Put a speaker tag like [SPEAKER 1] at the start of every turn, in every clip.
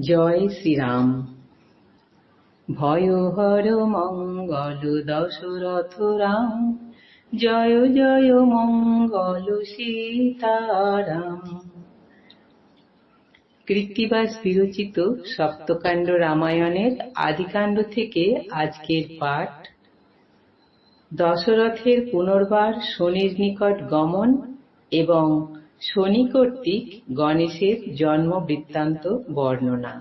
[SPEAKER 1] জয় শ্রীরাম। ভয় হর মঙ্গল দশরথ রাম। জয় জয় মঙ্গল সীতারাম। কৃত্তিবাস বিরচিত সপ্তকাণ্ড রামায়ণের আদিকাণ্ড থেকে আজকের পাঠ। দশরথের পুনর্বার শনির নিকট গমন এবং শনি কর্তৃক গণেশের জন্ম বৃত্তান্ত বর্ণনা।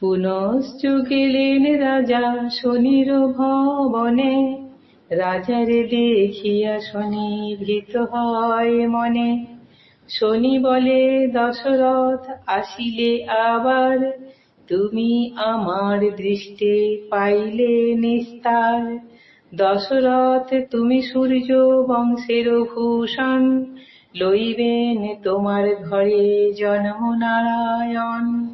[SPEAKER 1] পুনশ্চ গেলেন রাজা শনির ভবনে, রাজারে দেখিয়া শনি ভীত হয় মনে। শনি বলে, দশরথ, আসিলে আবার তুমি আমার দৃষ্টে পাইলে নিস্তার। দশরথ, তুমি সূর্য বংশের ভূষণ। লইবেন তোমার ঘরে জন্ম নারায়ণ।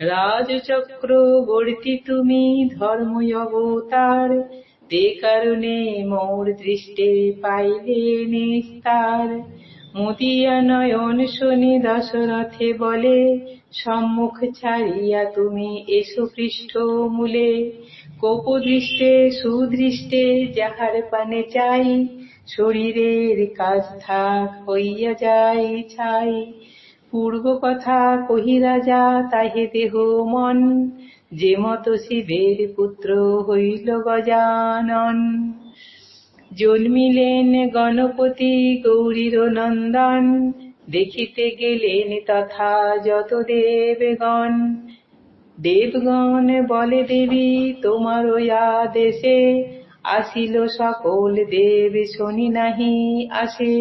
[SPEAKER 1] রাজচক্রবর্তী তুমি ধর্ম অবতার। তে কারণে মোর দৃষ্টে পাইলে নিস্তার। মুদিয়া নয়ন শনি দশরথে বলে, সম্মুখ ছাড়িয়া তুমি এসো পৃষ্ঠ মূলে। কোপদৃষ্টে, সুদৃষ্টে যাহার পানে চাই শরীরের কাজ থাক হইয়া যাই ছাই। পূর্ব কথা কহি রাজা তাহে দেহ মন, যে মত শিবের পুত্র হইল গজানন। জন্মিলেন গণপতি গৌরীর নন্দন, দেখিতে গেলেন তথা যত দেবগণ। দেবগণ বলে, দেবী, তোমার আদেশে আসিল সকল দেব শনি নাহি আসে।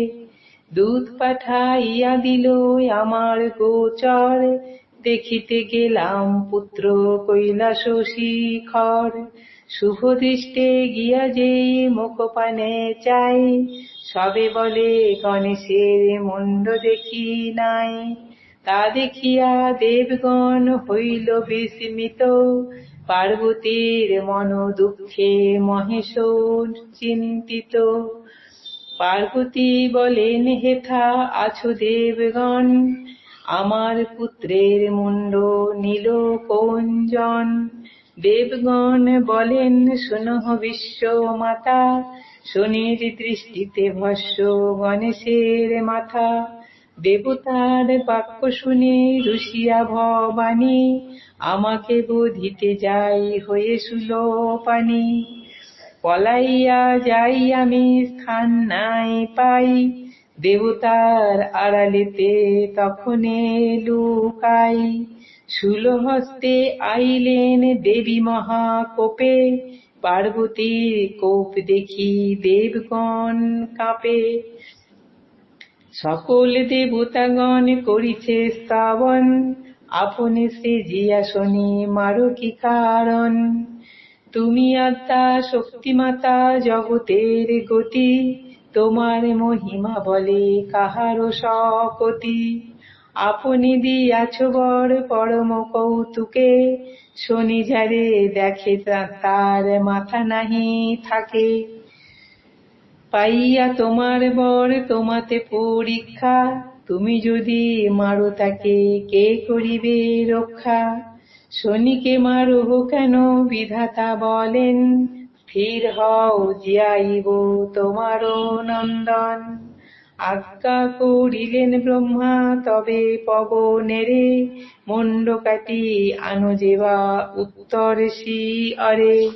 [SPEAKER 1] দুধ পাঠাইয়া দিল আমার গোচর, দেখিতে গেলাম পুত্র কৈলাস শিখর শুভ দৃষ্টে গিয়া যে মুখপানে চাই, সবে বলে গণেশের মুন্ড দেখি নাই। তা দেখিয়া দেবগণ হইল বিস্মিত, পার্বতীর মন দুঃখে মহেশ চিন্তিত। পার্বতী বলেন, হেথা আছো দেবগণ, আমার পুত্রের মুন্ড নীল কঞ্জন। দেবগণ বলেন, শুনহ বিশ্ব মাতা শনির দৃষ্টিতে ভস্য গণেশের মাথা। দেবতার বাক্য শুনে রুশিয়া ভবানী, আমাকে বোধিতে যাই হয়ে সুলো পানি পলাইয়া যাই আমি, স্থান নাই পাই। দেবতার আড়ালেতে তখনে লুকাই। হস্তে আইলেন দেবী মহাকোপে পার্বতীর কোপ দেখি দেবগণ কাঁপে। সকল দেবতাগণ করিছে স্থাবন, আপনে সে জিয়া শনি মারো কি কারণ? তুমি আত্মা শক্তিমাতা জগতের গতি, তোমার মহিমা বলে কাহারো সকতি আপনি দিয়াছ বর পরম কৌতুকে, শনি যারে দেখে তার মাথা নাহি থাকে। পাইয়া তোমার বর তোমাতে পরীক্ষা, তুমি যদি মারো তাকে কে করিবে রক্ষা? শনিকে মারো কেন বিধাতা বলেন স্থির হও জিয়াইব তোমারও নন্দন। আজ্ঞা করিলেন ব্রহ্মা, তবে পবনেরে মুন্ড কাটি আনো যেবা উত্তর শিয়রে।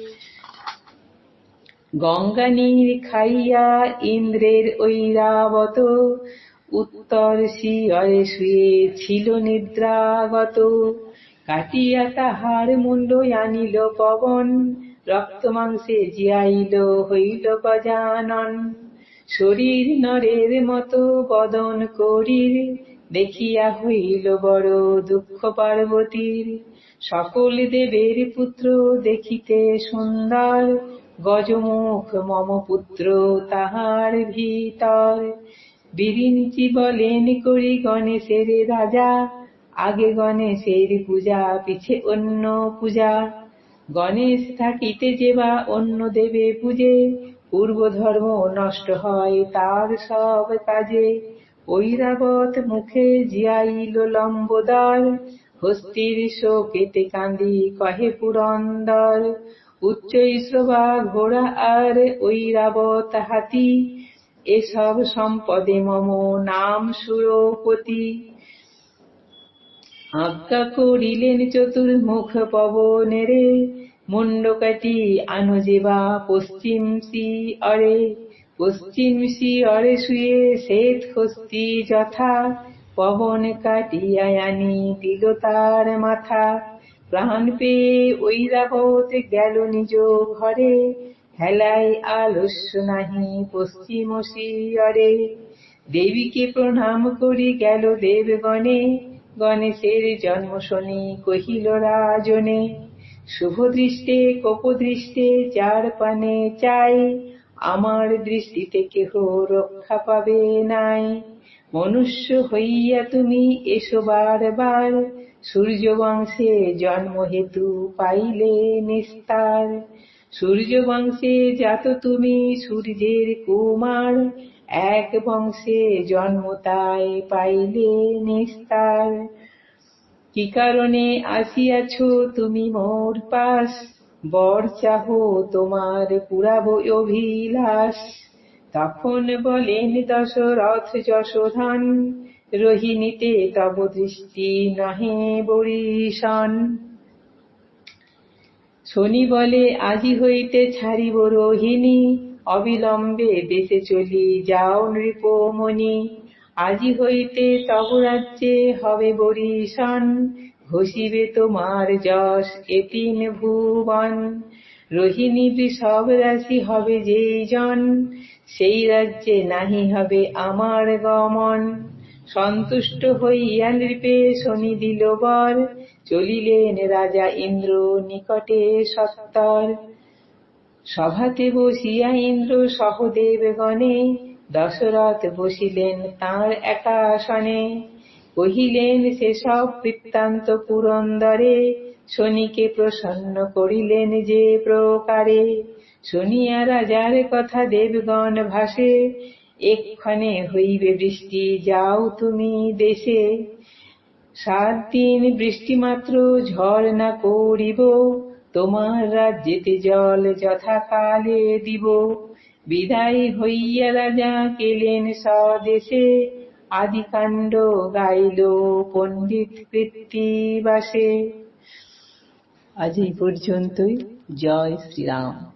[SPEAKER 1] গঙ্গা নীর খাইয়া ইন্দ্রের ঐরাবত, উত্তর শিয়রে শুয়ে ছিল নিদ্রাগত। কাটিয়া তাহার মুন্ড আনিল পবন রক্ত মাংসে জিয়াইল হইল গজানন। শরীর নরের মতো বদন করির, দেখিয়া হইল বড় দুঃখ পার্বতীর। সকল দেবের পুত্র দেখিতে সুন্দর, গজমুখ মম পুত্র তাহার ভিতর। বিরিঞ্চি বলেন, করি গণেশের রাজা, আগে গণেশের পূজা, পিছে অন্য পূজা। গণেশ থাকিতে যে বা অন্য দেবে পূজে পূর্ব ধর্ম নষ্ট হয়, তার সব কাজে ঐরাবত মুখে জিয়াইল লম্বোদর হস্তির শোকেতে কান্দি, কহে পুরন্দর, উচ্চ শ্রবা ঘোড়া আর ঐরাবত হাতি। এসব সম্পদে মম নাম সুরপতি। আজ্ঞা করিলেন চতুর্মুখ পবনেরে মুন্ডকাটি আনো যেবা, পশ্চিম সি অরে, পশ্চিম সি অরে শুয়ে শ্বেত হস্তি যথা, পবন কাটিয়া আনি দিল তার মাথা। প্রাণ পেয়ে ঐরাবত গেল নিজ ঘরে, হেলাই আলস্য নাহি পশ্চিম শিয়রে দেবীকে প্রণাম করি গেল দেবগণে, গণেশের জন্ম শনি কহিল রাজনে। শুভ দৃষ্টে কোপদৃষ্টে যার পানে চাই। আমার দৃষ্টিতে কেহ রক্ষা পাবে নাই। মনুষ্য হইয়া তুমি এসো বারবার। সূর্য বংশে জন্ম হেতু পাইলে নিস্তার। সূর্য বংশে জাত তুমি সূর্যের কুমার। এক বংশে জন্ম তাই পাইলে নিস্তার। কি কারণে আসিয়াছ তুমি মোর পাশ? বর চাহ তোমার পুরাব অভিলাষ। তখন বলেন, দশরথ যশোধন, রোহিণীতে তব দৃষ্টি নহে বরিশন। শনি বলে, আজি হইতে ছাড়িব রোহিণী, অবিলম্বে দেশে চলি যাও নৃপমণি। আজি হইতে তব রাজ্যে হবে বরিশন, ঘষিবে তোমার যশ এতিন ভুবন। রোহিণী বৃষভ রাশি হবে যেই জন, সেই রাজ্যে নাহি হবে আমার গমন। সন্তুষ্ট হইয়া নৃপে শনি দিল বর চলিলেন রাজা ইন্দ্র নিকটে সত্তর। সভাতে বসিয়া ইন্দ্র সহদেব গণে দশরথ বসিলেন তাঁর একা আসনে কহিলেন, সেসব বৃত্তান্ত পুরন্দরে শনিকে প্রসন্ন করিলেন যে প্রকারে। শুনিয়া রাজার কথা দেবগণ ভাসে, এক্ষণে হইবে বৃষ্টি, যাও তুমি দেশে। সাত দিন বৃষ্টিমাত্র ঝড় না করিব, তোমার রাজ্যেতে জল যথাকালে দিব। বিদায় হইয়া রাজা কেলেন স্বদেশে। আদিকাণ্ড গাইল পণ্ডিত কৃত্তিবাসে। আজ এই পর্যন্তই। জয় শ্রীরাম।